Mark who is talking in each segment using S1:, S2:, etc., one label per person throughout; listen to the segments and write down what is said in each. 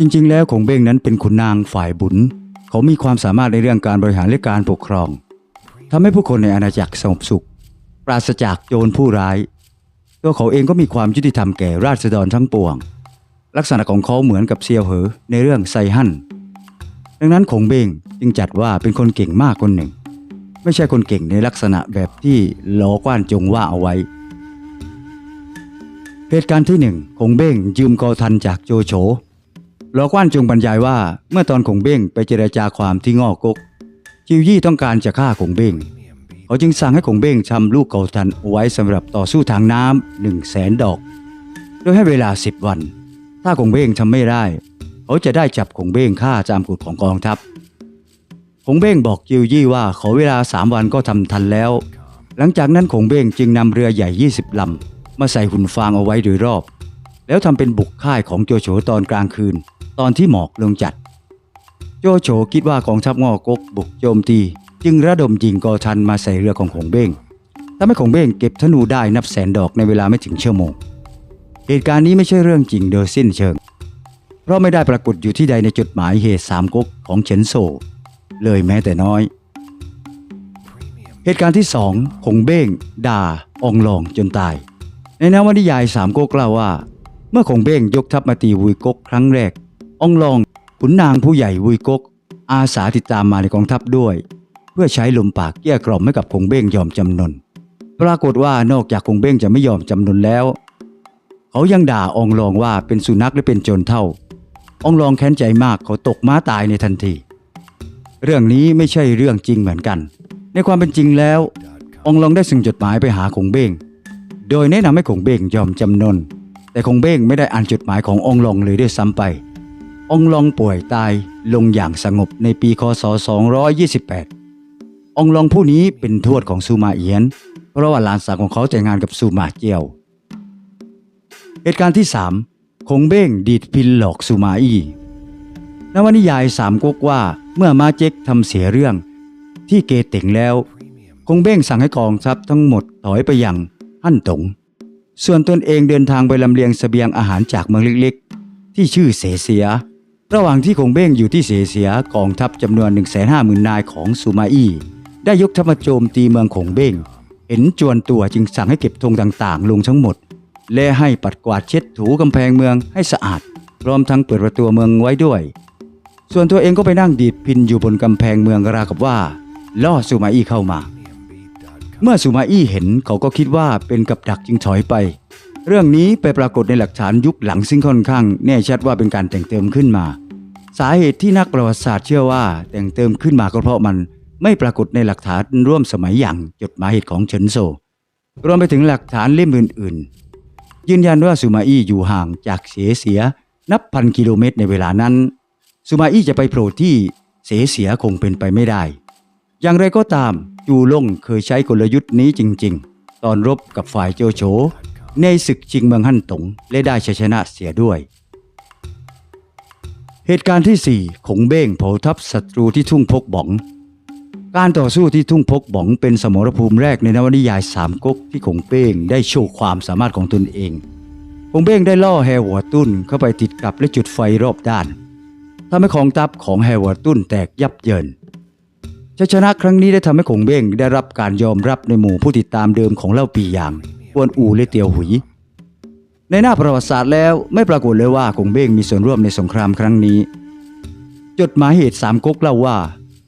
S1: จริงๆ แล้วคงเบ้งนั้นเป็นขุนนางฝ่ายบุญ เขามีความสามารถในเรื่องการบริหารและการปกครองทำให้ผู้คนในอาณาจักรสงบสุข ปราศจากโจรผู้ร้าย ตัวเขาเองก็มีความยุติธรรมแก่ราษฎรทั้งปวง ลักษณะของเขาเหมือนกับเซียวเหอในเรื่องไซฮั่นดังนั้นคงเบ้งจึงจัดว่าเป็นคนเก่งมากคนหนึ่ง ไม่ใช่คนเก่งในลักษณะแบบที่หลอกว้านจงว่าเอาไว้ เหตุการณ์ที่หนึ่งคงเบ้งยืมกอทันจากโจโฉ หลอกว้านจงบรรยายว่าเมื่อตอนคงเบ้งไปเจรจาความที่งอกก จิวยี่ต้องการจะฆ่าคงเบ้งเขาจึงสั่งให้คงเบ้งชำลูกเกาทันไว้สำหรับต่อสู้ทางน้ำหนึ่งแสนดอก โดยให้เวลาสิบวัน ถ้าคงเบ้งทำไม่ได้ เขาจะได้จับคงเบ้งฆ่าจามกุฎของกองทัพคงเบ้งบอกจิวยี่ว่าขอเวลาสามวันก็ทำทันแล้ว หลังจากนั้นคงเบ้งจึงนำเรือใหญ่ 20ลำมาใส่หุ่นฟางเอาไว้โดยรอบ แล้วทำเป็นบุกค่ายของโจโฉตอนกลางคืน ตอนที่หมอกลงจัด โจโฉคิดว่ากองทัพงอกกบุกโจมตี จึงระดมยิงกอทันมาใส่เรือของคงเบ้งทำให้คงเบ้งเก็บธนูได้นับแสนดอกในเวลาไม่ถึงชั่วโมง เหตุการณ์นี้ไม่ใช่เรื่องจริงโดยสิ้นเชิง เพราะไม่ได้ปรากฏอยู่ที่ใดในจดหมายเหตุสามก๊กของเฉินโซ เลยแม้แต่น้อย เหตุการณ์ที่สองคงเบ้งด่าอองลองจนตาย ในนวนิยายสามก๊กเล่าว่า เมื่อคงเบ้งยกทัพมาตีวุยก๊กครั้งแรก องลองขุนนางผู้ใหญ่วุยก๊กอาสาติดตามมาในกองทัพด้วย เพื่อใช้ลมปากเกี้ยกล่อมให้กับคงเบ้งยอมจำนน ปรากฏว่านอกจากคงเบ้งจะไม่ยอมจำนนแล้ว เขายังด่าองลองว่าเป็นสุนัขและเป็นโจรเท่า องลองแค้นใจมากเขาตกม้าตายในทันที เรื่องนี้ไม่ใช่เรื่องจริงเหมือนกัน ในความเป็นจริงแล้ว องลองได้ส่งจดหมายไปหาคงเบ้งโดยแนะนำให้คงเบ้งยอมจำนน แต่คงเบ้งไม่ได้อ่านจดหมายขององลองเลยด้วยซ้ำไป องลองป่วยตายลงอย่างสงบในปีคศ 228อองลองผู้นี้เป็นทวดของซูมาเอียน เพราะว่าหลานสาวของเขาแต่งงานกับซูมาเจียว เหตุการณ์ที่ 3 คงเบ้งดีดพินหลอกซูมาอี้นวนิยายสามก๊กว่าเมื่อมาเจ็กทำเสียเรื่องที่เกเต็งแล้ว คงเบ้งสั่งให้กองทัพทั้งหมดถอยไปยังฮั่นตง ส่วนตนเองเดินทางไปลำเลียงเสบียงอาหารจากเมืองเล็กๆ ที่ชื่อเสเสีย ระหว่างที่คงเบ้งอยู่ที่เสเสียกองทัพจำนวน 1 5 0 0 0 0 นายของซูมาอี้ได้ยกทัพมาโจมตีเมืองคงเบ้ง เห็นจวนตัวจึงสั่งให้เก็บธงต่างๆ ลงทั้งหมด และให้ปัดกวาดเช็ดถูกำแพงเมืองให้สะอาดพร้อมทั้งเปิดประตูเมืองไว้ด้วย ส่วนตัวเองก็ไปนั่งดีดพินอยู่บนกำแพงเมืองราวกับว่า ล่อซูมาอี้เข้ามา เมื่อซูมาอี้เห็นเขาก็คิดว่าเป็นกับดักจึงถอยไป เรื่องนี้ไปปรากฏในหลักฐานยุคหลังซึ่งค่อนข้าง แน่ชัดว่าเป็นการแต่งเติมขึ้นมา สาเหตุที่นักประวัติศาสตร์เชื่อว่าแต่งเติมขึ้นมาก็เพราะมันไม่ปรากฏในหลักฐานร่วมสมัยอย่างจดหมายเหตุของเฉินโซ รวมไปถึงหลักฐานเล่มอื่นๆ ยืนยันว่าซูมาอี้อยู่ห่างจากเสเสียนับพันกิโลเมตรในเวลานั้นซูมาอี้จะไปโผล่ที่เสเสียคงเป็นไปไม่ได้ อย่างไรก็ตามจูล่งเคยใช้กลยุทธ์นี้จริง ๆ ตอนรบกับฝ่ายโจโฉ ในศึกชิงเมืองฮั่นตงและได้ชัยชนะเสียด้วย เหตุการณ์ที่ 4 ขงเบ้งเผาทับศัตรูที่ทุ่งพกบ๋อง การต่อสู้ที่ทุ่งพกบ๋องเป็นสมรภูมิแรกในนวนิยายสามก๊กที่ขงเบ้งได้โชว์ความสามารถของตนเองคงเบ้งได้ล่อแฮหัวตุ้นเข้าไปติดกับและจุดไฟรอบด้านทำให้ของทัพของแฮหัวตุ้นแตกยับเยินชัยชนะครั้งนี้ได้ทำให้คงเบ้งได้รับการยอมรับในหมู่ผู้ติดตามเดิมของเล่าปีอย่าง วนอูและเตียวหุย ในหน้าประวัติศาสตร์แล้วไม่ปรากฏเลยว่าคงเบ้งมีส่วนร่วมในสงครามครั้งนี้ จดหมายเหตุสามก๊กเล่าว่า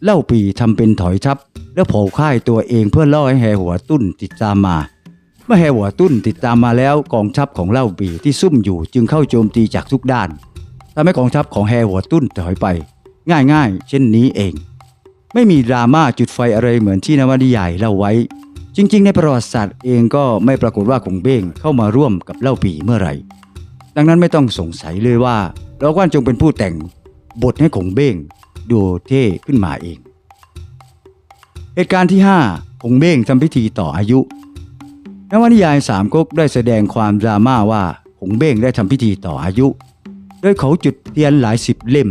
S1: เล่าปีทำเป็นถอยทัพแล้วเผาค่ายตัวเองเพื่อล่อให้แฮหัวตุ้นติดตามมาเมื่อแฮหัวตุ้นติดตามมาแล้วกองทัพของเล่าปีที่ซุ่มอยู่จึงเข้าโจมตีจากทุกด้านทำให้กองทัพของแฮหัวตุ้นถอยไป ง่ายๆ เช่นนี้เอง ไม่มีดราม่าจุดไฟอะไรเหมือนที่นวนิยายเล่าไว้ จริง ๆ ในประวัติศาสตร์เองก็ไม่ปรากฏว่าคงเบ้งเข้ามาร่วมกับเล่าปีเมื่อไหร่ ดังนั้นไม่ต้องสงสัยเลยว่าเรากว่านจงเป็นผู้แต่งบทให้คงเบ้งดูเท่ขึ้นมาเอง เหตุการณ์ที่5คงเบ้งทำพิธีต่ออายุนวนิยายสามก๊กได้แสดงความดราม่าว่าคงเบ้งได้ทำพิธีต่ออายุ โดยเขาจุดเทียนหลายสิบเล่ม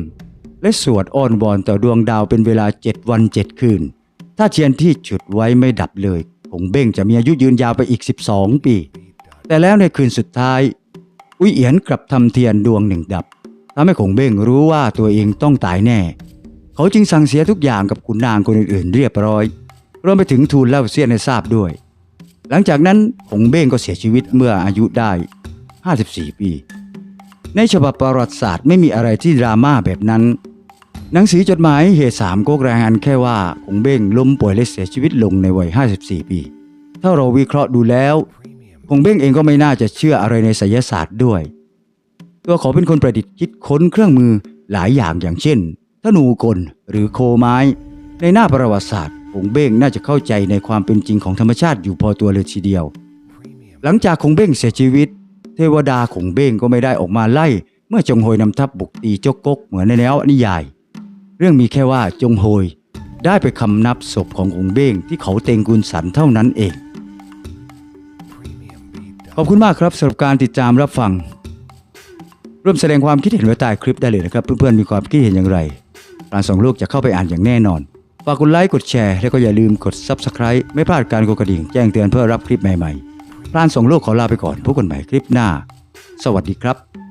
S1: และสวดอ้อนวอนต่อดวงดาวเป็นเวลาเจ็ดวันเจ็ดคืน ถ้าเทียนที่จุดไว้ไม่ดับเลย คงเบ้งจะมีอายุยืนยาวไปอีก 12 ปี แต่แล้วในคืนสุดท้าย อุยเอียนกลับทำเทียนดวงหนึ่งดับทำให้ขงเบ้งรู้ว่าตัวเองต้องตายแน่ เขาจึงสั่งเสียทุกอย่างกับขุนนางคนอื่นๆ เรียบร้อยรวมไปถึงทูลเล่าเสียนให้ทราบด้วย หลังจากนั้นขงเบ้งก็เสียชีวิตเมื่ออายุได้ 54 ปี ในฉบับประวัติศาสตร์ไม่มีอะไรที่ดราม่าแบบนั้น หนังสือจดหมายเหตุสามก๊กรายงานแค่ว่าขงเบ้งล้มป่วยและเสียชีวิตลงในวัย 54 ปี ถ้าเราวิเคราะห์ดูแล้วคงเบ้งเองก็ไม่น่าจะเชื่ออะไรในไสยศาสตร์ด้วย ตัวเขาเป็นคนประดิษฐ์คิดค้นเครื่องมือหลายอย่างอย่างเช่นธนูกลหรือโคไม้ ในหน้าประวัติศาสตร์คงเบ้งน่าจะเข้าใจในความเป็นจริงของธรรมชาติอยู่พอตัวเลยทีเดียว หลังจากคงเบ้งเสียชีวิต เทวดาคงเบ้งก็ไม่ได้ออกมาไล่ เมื่อจงโฮยนำทัพบุกตีจกกกเหมือนในแนวนิยาย เรื่องมีแค่ว่าจงโฮยได้ไปคำนับศพขององค์เบ้งที่เขาเตงกุลสันเท่านั้นเอง ขอบคุณมากครับสำหรับการติดตามรับฟัง ร่วมแสดงความคิดเห็นไว้ใต้คลิปได้เลยนะครับ เพื่อนๆมีความคิดเห็นอย่างไรปรานสองโลกจะเข้าไปอ่านอย่างแน่นอน ฝากกดไลค์กดแชร์ แล้วก็อย่าลืมกด Subscribe ไม่พลาดการกดกระดิ่งแจ้งเตือนเพื่อรับคลิปใหม่ๆปรานสองโลกขอลาไปก่อนพบกันใหม่คลิปหน้า สวัสดีครับ